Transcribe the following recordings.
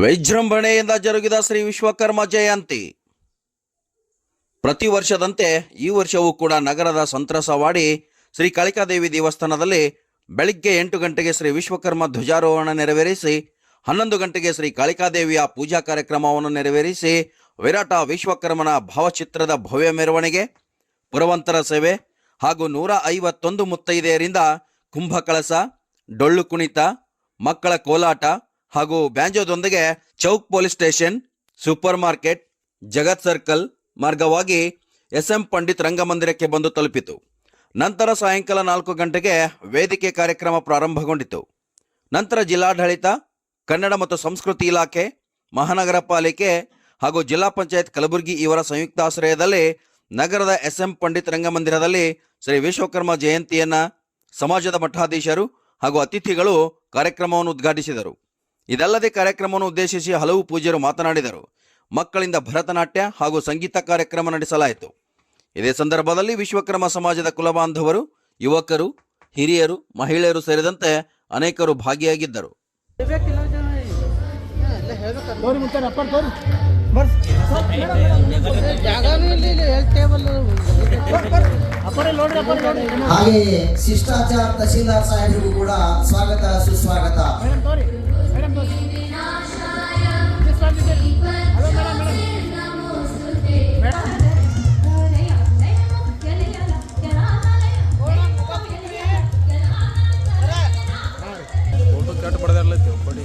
ವಿಜೃಂಭಣೆಯಿಂದ ಜರುಗಿದ ಶ್ರೀ ವಿಶ್ವಕರ್ಮ ಜಯಂತಿ. ಪ್ರತಿ ವರ್ಷದಂತೆ ಈ ವರ್ಷವೂ ಕೂಡ ನಗರದ ಸಂತ್ರಸವಾಡಿ ಶ್ರೀ ಕಾಳಿಕಾದೇವಿ ದೇವಸ್ಥಾನದಲ್ಲಿ ಬೆಳಿಗ್ಗೆ ಎಂಟು ಗಂಟೆಗೆ ಶ್ರೀ ವಿಶ್ವಕರ್ಮ ಧ್ವಜಾರೋಹಣ ನೆರವೇರಿಸಿ, ಹನ್ನೊಂದು ಗಂಟೆಗೆ ಶ್ರೀ ಕಾಳಿಕಾದೇವಿಯ ಪೂಜಾ ಕಾರ್ಯಕ್ರಮವನ್ನು ನೆರವೇರಿಸಿ, ವಿರಾಟ ವಿಶ್ವಕರ್ಮನ ಭಾವಚಿತ್ರದ ಭವ್ಯ ಮೆರವಣಿಗೆ, ಪುರವಂತರ ಸೇವೆ ಹಾಗೂ ನೂರ ಐವತ್ತೊಂದು ಮುತ್ತೈದೆಯರಿಂದ ಕುಂಭಕಳಸ, ಡೊಳ್ಳು ಕುಣಿತ, ಮಕ್ಕಳ ಕೋಲಾಟ ಹಾಗೂ ಬ್ಯಾಂಜೋದೊಂದಿಗೆ chowk police station, super market, Jagat circle ಮಾರ್ಗವಾಗಿ ಎಸ್ಎಂ ಪಂಡಿತ್ ರಂಗಮಂದಿರಕ್ಕೆ ಬಂದು ತಲುಪಿತು. ನಂತರ ಸಾಯಂಕಾಲ ನಾಲ್ಕು ಗಂಟೆಗೆ ವೇದಿಕೆ ಕಾರ್ಯಕ್ರಮ ಪ್ರಾರಂಭಗೊಂಡಿತು. ನಂತರ ಜಿಲ್ಲಾಡಳಿತ, ಕನ್ನಡ ಮತ್ತು ಸಂಸ್ಕೃತಿ ಇಲಾಖೆ, ಮಹಾನಗರ ಪಾಲಿಕೆ ಹಾಗೂ ಜಿಲ್ಲಾ ಪಂಚಾಯತ್ ಕಲಬುರಗಿ ಇವರ ಸಂಯುಕ್ತಾಶ್ರಯದಲ್ಲಿ ನಗರದ ಎಸ್ಎಂ ಪಂಡಿತ್ ರಂಗಮಂದಿರದಲ್ಲಿ ಶ್ರೀ ವಿಶ್ವಕರ್ಮ ಜಯಂತಿಯನ್ನ ಸಮಾಜದ ಮಠಾಧೀಶರು ಹಾಗೂ ಅತಿಥಿಗಳು ಕಾರ್ಯಕ್ರಮವನ್ನು ಉದ್ಘಾಟಿಸಿದರು. ಇದಲ್ಲದೆ ಕಾರ್ಯಕ್ರಮವನ್ನು ಉದ್ದೇಶಿಸಿ ಹಲವು ಪೂಜ್ಯರು ಮಾತನಾಡಿದರು. ಮಕ್ಕಳಿಂದ ಭರತನಾಟ್ಯ ಹಾಗೂ ಸಂಗೀತ ಕಾರ್ಯಕ್ರಮ ನಡೆಸಲಾಯಿತು. ಇದೇ ಸಂದರ್ಭದಲ್ಲಿ ವಿಶ್ವಕರ್ಮ ಸಮಾಜದ ಕುಲಬಾಂಧವರು, ಯುವಕರು, ಹಿರಿಯರು, ಮಹಿಳೆಯರು ಸೇರಿದಂತೆ ಅನೇಕರು ಭಾಗಿಯಾಗಿದ್ದರು. ಹಾಗೆಯೇ ಶಿಷ್ಟಾಚಾರ ತಹಸೀಲ್ದಾರ್ ಸಾಹೇಬರಿಗೂ ಕೂಡ ಸ್ವಾಗತ, ಸುಸ್ವಾಗತ. Madam hello madam madam madam photo కట్టబడదారులేదు చెప్పండి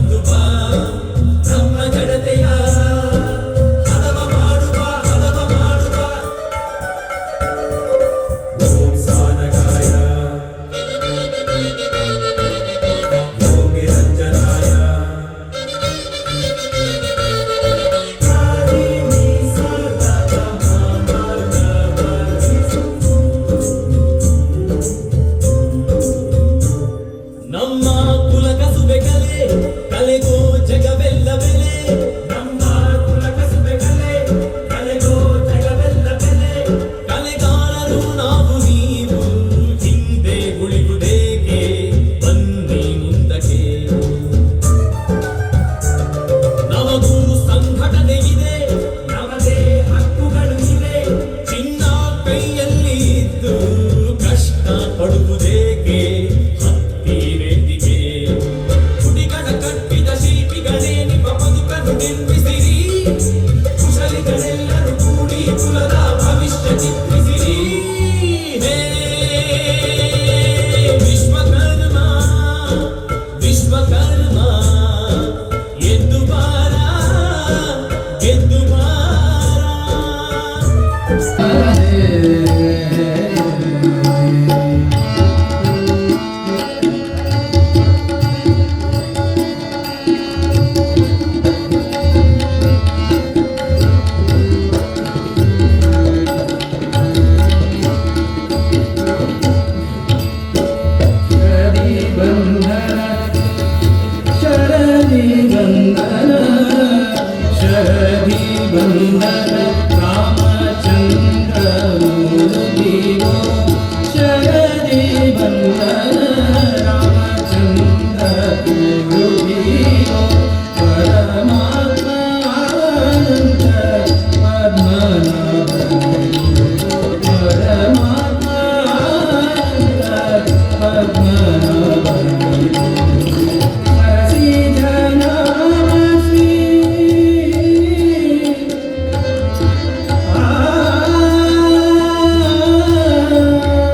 Amen.